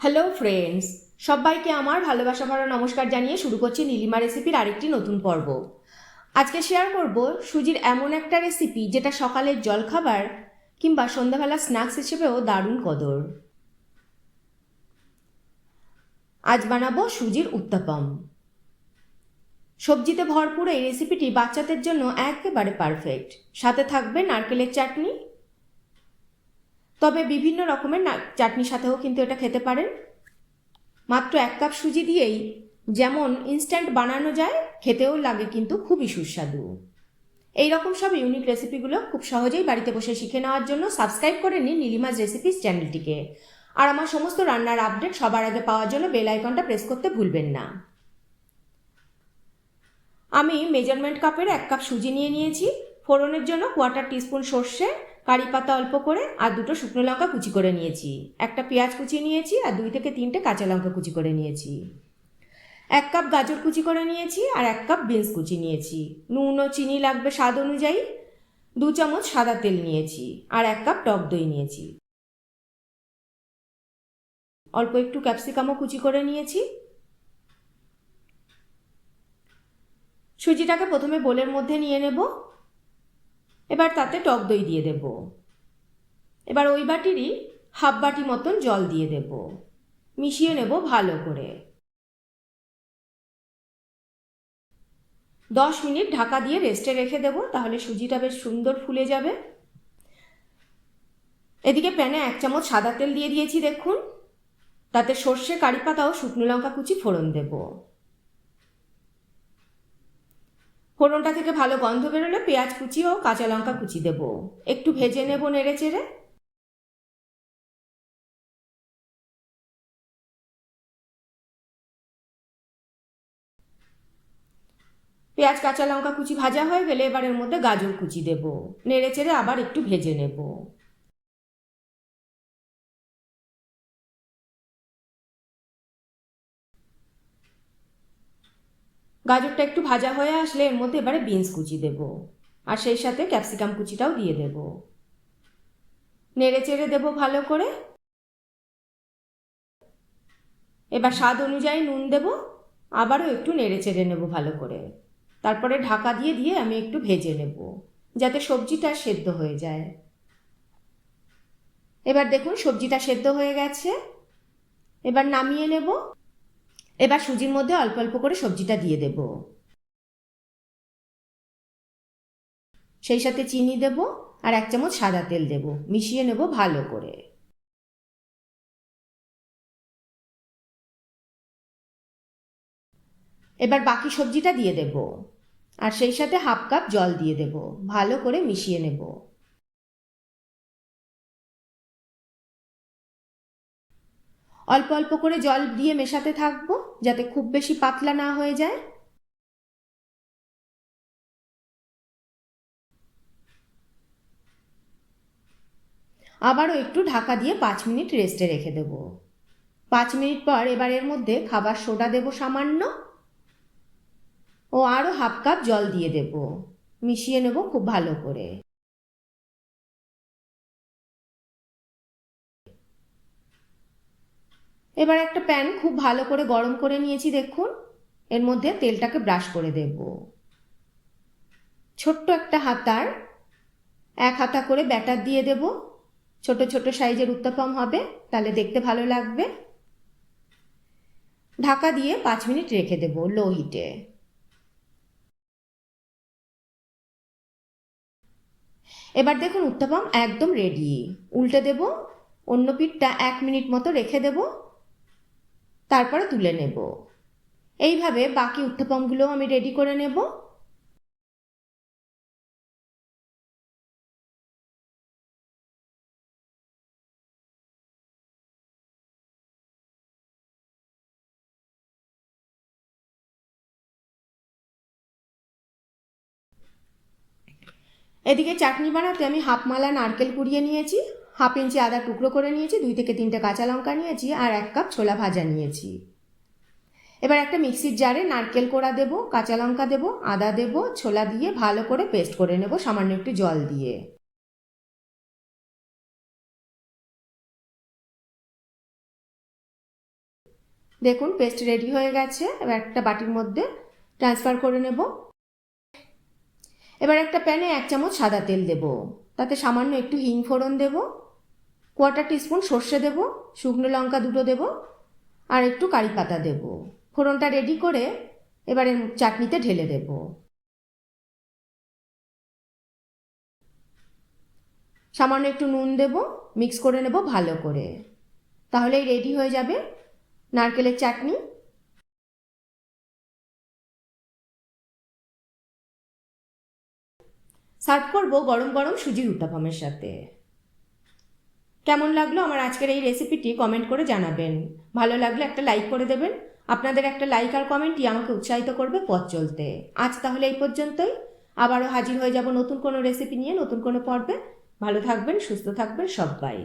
Hello friends সবাইকে আমার ভালোবাসা ভরা নমস্কার জানিয়ে শুরু করছি নীলিমা রেসিপির আরেকটি নতুন পর্ব। আজকে শেয়ার করব সুজির এমন একটা রেসিপি যেটা সকালের জলখাবার কিংবা সন্ধ্যাবেলা স্ন্যাক্স হিসেবেও দারুণ কদর। আজ বানাবো সুজির উত্তাপম। সবজিতে ভরপুর এই রেসিপিটি বাচ্চাদের জন্য একেবারে পারফেক্ট সাথে থাকবে নারকেলের চাটনি তবে বিভিন্ন রকমের চাটনির সাথেও কিন্তু এটা খেতে পারেন। মাত্র এক কাপ সুজি দিয়েই যেমন ইনস্ট্যান্ট বানানো যায়, খেতেও লাগে কিন্তু খুবই সুস্বাদু। এই রকম সব ইউনিক রেসিপিগুলো খুব সহজেই বাড়িতে বসে শিখে নেওয়ার জন্য সাবস্ক্রাইব করে নিন নীলিমাজ রেসিপিস চ্যানেলটিকে আর আমার সমস্ত রান্নার আপডেট সবার আগে পাওয়ার জন্য বেল আইকনটা প্রেস করতে ভুলবেন না। আমি মেজারমেন্ট কাপের এক কাপ সুজি নিয়ে নিয়েছি। ফোড়নের জন্য কোয়ার্টার টিস্পুন সর্ষে কারি পাতা অল্প করে আর দুটো শুকনো লঙ্কা কুচি করে নিয়েছি। একটা পেঁয়াজ কুচি নিয়েছি আর দুই থেকে তিনটে কাঁচা লঙ্কা কুচি করে নিয়েছি। এক কাপ গাজর কুচি করে নিয়েছি আর এক কাপ বিনস কুচি নিয়েছি। নুন ও চিনি লাগবে স্বাদ অনুযায়ী। দু চামচ সাদা তেল নিয়েছি আর এক কাপ টক দই নিয়েছি। অল্প একটু ক্যাপসিকামও কুচি করে নিয়েছি। সুজিটাকে প্রথমে বোলের মধ্যে নিয়ে নেব। এবার তাতে টক দই দিয়ে দেব। এবার ওই বাটিরই হাফ বাটি মতন জল দিয়ে দেব। মিশিয়ে নেব ভালো করে। দশ মিনিট ঢাকা দিয়ে রেস্টে রেখে দেব, তাহলে সুজিটা বেশ সুন্দর ফুলে যাবে। এদিকে প্যানে এক চামচ সাদা তেল দিয়ে দিয়েছি, দেখুন। তাতে সর্ষে, কারি পাতা ও শুকনো লঙ্কা কুচি ফোড়ন দেবো। ফোড়নটা থেকে ভালো গন্ধ বেরোলে পেঁয়াজ কুচি ও কাঁচা লঙ্কা কুচি দেব। একটু ভেজে নেব নেড়ে চেড়ে। পেঁয়াজ, কাঁচা লঙ্কা কুচি ভাজা হয়ে গেলে এবারের মধ্যে গাজর কুচি দেব। নেড়ে চেড়ে আবার একটু ভেজে নেব। গাজরটা একটু ভাজা হয়ে আসলে এর মধ্যে এবারে বিনস কুচি দেব। আর সেই সাথে ক্যাপসিকাম কুচিটাও দিয়ে দেব। নেড়ে চেড়ে দেবো ভালো করে। এবার স্বাদ অনুযায়ী নুন দেব, আবারও একটু নেড়ে চেড়ে নেব ভালো করে। তারপরে ঢাকা দিয়ে দিয়ে আমি একটু ভেজে নেব, যাতে সবজিটা সেদ্ধ হয়ে যায়। এবার দেখুন সবজিটা সেদ্ধ হয়ে গেছে। এবার নামিয়ে নেব। এবার সুজির মধ্যে অল্প অল্প করে সবজিটা দিয়ে দেব। সেই সাথে চিনি দেব আর এক চামচ সাদা তেল দেব। মিশিয়ে নেব ভালো করে। এবার বাকি সবজিটা দিয়ে দেব। আর সেই সাথে হাফ কাপ জল দিয়ে দেব। ভালো করে মিশিয়ে নেব। অল্প অল্প করে জল দিয়ে মেশাতে থাকব, যাতে খুব বেশি পাতলা না হয়ে যায়। আবারও একটু ঢাকা দিয়ে পাঁচ মিনিট রেস্টে রেখে দেব। পাঁচ মিনিট পর এবার এর মধ্যে খাবার সোডা দেব সামান্য। ও আরও হাফ কাপ জল দিয়ে দেব। মিশিয়ে নেব খুব ভালো করে। এবার একটা প্যান খুব ভালো করে গরম করে নিয়েছি, দেখুন। এর মধ্যে তেলটাকে ব্রাশ করে দেব। ছোট্ট একটা হাতার, এক হাতা করে ব্যাটার দিয়ে দেব। ছোট ছোট সাইজের উত্তাপম হবে, তাহলে দেখতে ভালো লাগবে। ঢাকা দিয়ে পাঁচ মিনিট রেখে দেব লো হিটে। এবার দেখুন উত্তাপম একদম রেডি উল্টে দেব, অন্য পিঠটা এক মিনিট মতো রেখে দেব। তারপরে তুলে নেব। এইভাবে বাকি উত্থাপমগুলো আমি রেডি করে নেব। এদিকে চাটনি বানাতে আমি হাফ মালা নারকেল কুড়িয়ে নিয়েছি। হাফ ইঞ্চি আদা টুকরো করে নিয়েছি, দুই থেকে তিনটে কাঁচা লঙ্কা নিয়েছি আর এক কাপ ছোলা ভাজা নিয়েছি। এবার একটা মিক্সির জারে নারকেল কোড়া দেবো, কাঁচা লঙ্কা দেবো, আদা দেবো, ছোলা দিয়ে ভালো করে পেস্ট করে নেব সামান্য একটু জল দিয়ে। দেখুন, পেস্ট রেডি হয়ে গেছে। এবার একটা বাটির মধ্যে ট্রান্সফার করে নেব। এবার একটা প্যানে এক চামচ সাদা তেল দেব। তাতে সামান্য একটু হিং ফোড়ন দেব। কোয়ার্টার টিস্পুন সর্ষে দেব, শুকনো লঙ্কা দুটো দেব, আর একটু কারি পাতা দেব। ফোড়নটা রেডি করে এবারে চাটনিতে ঢেলে দেব। সামান্য একটু নুন দেব মিক্স করে নেব ভালো করে। তাহলেই রেডি হয়ে যাবে নারকেলের চাটনি। সার্ভ করব গরম গরম সুজির উত্তাপামের সাথে। কেমন লাগল আমার আজকের এই রেসিপিটি কমেন্ট করে জানাবেন। ভালো লাগলে একটা লাইক করে দেবেন। আপনাদের একটা লাইক আর কমেন্টই আমাকে উৎসাহিত করবে পথ চলতে। আজ তাহলে এই পর্যন্তই। আবারও হাজির হয়ে যাব নতুন কোনো রেসিপি নিয়ে নতুন কোনো পর্বে। ভালো থাকবেন, সুস্থ থাকবেন সবাই।